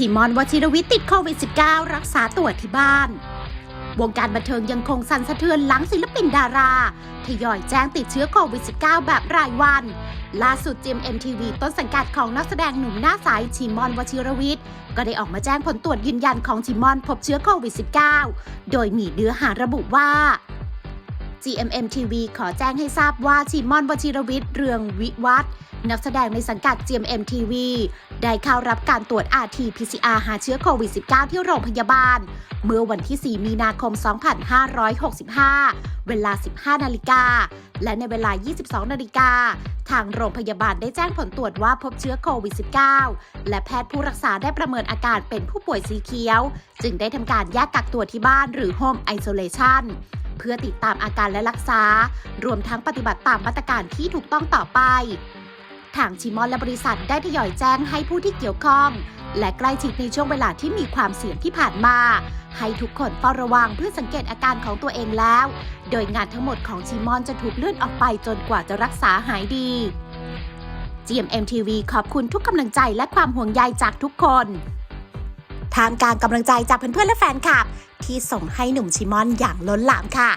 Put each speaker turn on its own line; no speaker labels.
ชิมอนวชิรวิทย์ติดโควิด -19 รักษาตัวที่บ้าน วงการบันเทิงยังคงสั่นสะเทือนหลังศิลปินดาราทยอยแจ้งติดเชื้อโควิด -19 แบบรายวัน ล่าสุดจิม MTV ต้นสังกัดของนักแสดงหนุ่มหน้าใสชิมอนวชิรวิทย์ ก็ได้ออกมาแจ้งผลตรวจยืนยันของชิมอนพบเชื้อโควิด -19 โดยมีเนื้อหาระบุว่า GMM TV ขอแจ้งให้ทราบว่าชิมอนวชิรวิทย์เรืองวิวัฒน์นักแสดงในสังกัด GMM TV ได้เข้ารับการตรวจ RT-PCR หาเชื้อโควิด -19 ที่โรงพยาบาล เมื่อวันที่ 4 มีนาคม 2565 เวลา 15 นาฬิกา และในเวลา 22 นาฬิกา ทางโรงพยาบาลได้แจ้งผลตรวจว่าพบเชื้อโควิด -19 และแพทย์ผู้รักษาได้ประเมินอาการเป็นผู้ป่วยสีเขียว จึงได้ทำการแยกกักตัวที่บ้านหรือ Home Isolation เพื่อติดตามอาการและรักษา รวมทั้งปฏิบัติตามมาตรการที่ถูกต้องต่อไป ทางชิมอนและบริษัทได้ทยอยแจ้งให้ผู้ที่เกี่ยวข้อง และใกล้ชิดในช่วงเวลาที่มีความเสี่ยงที่ผ่านมา ให้ทุกคนเฝ้าระวังเพื่อสังเกตอาการของตัวเองแล้ว โดยงานทั้งหมดของชิมอนจะถูกเลื่อนออกไปจนกว่าจะรักษาหายดี GMM TV ขอบคุณทุกกำลังใจและความห่วงใยจากทุกคน ทางการกำลังใจจากเพื่อนๆและแฟนคลับ ที่ส่งให้หนุ่มชิมอนอย่างล้นหลามค่ะ